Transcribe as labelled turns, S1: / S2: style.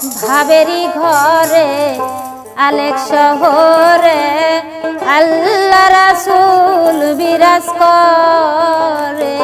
S1: ভাবেরি ঘরে আলেক শহরে আল্লাহ রাসুল বিরাজ করে।